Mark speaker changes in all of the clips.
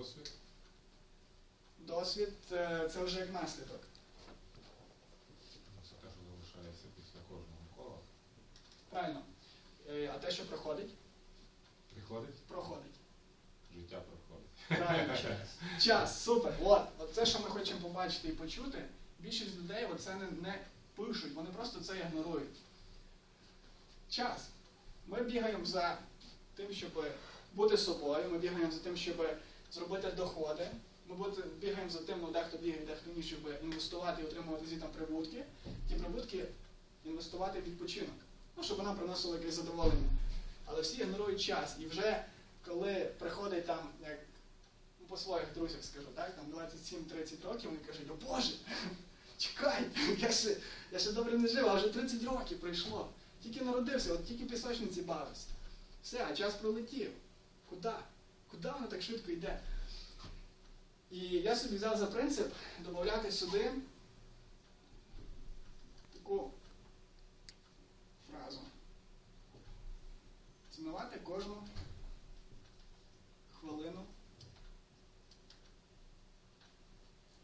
Speaker 1: досвід?
Speaker 2: Досвід е, це вже як наслідок.
Speaker 1: Це те, що залишається після кожного кола.
Speaker 2: Правильно. Е, А те, що проходить,
Speaker 1: Приходить,
Speaker 2: проходить.
Speaker 1: життя проходить.
Speaker 2: Правильно, час. Час, супер. От, от це, що ми хочемо побачити і почути, більшість людей оце не, не пишуть, вони просто це ігнорують. Час. Ми бігаємо за тим, щоб бути собою, ми бігаємо за тим, щоб зробити доходи. Ми бігаємо за тим, ну дехто бігає, дехто ні, щоб інвестувати і отримувати звідти прибутки. Ті прибутки інвестувати в відпочинок. Ну, щоб нам приносило якесь задоволення. Але всі ігнорують час. І вже коли приходить там, як ну, по своїх друзях скажу, так, там 27-30 років, вони кажуть, о Боже, чекай, я ще, я ще добре не жив, а вже 30 років пройшло. Тільки народився, от тільки пісочниці бавився. Все, а час пролетів. Куди? Куди воно так швидко йде? І я собі взяв за принцип додати сюди таку фразу. Цінувати кожну хвилину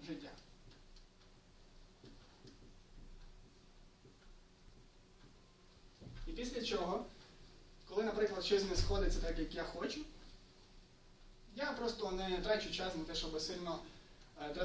Speaker 2: життя. І після чого, коли, наприклад, щось не сходиться так, як я хочу, я просто не трачу час на те, щоб сильно для дратувати.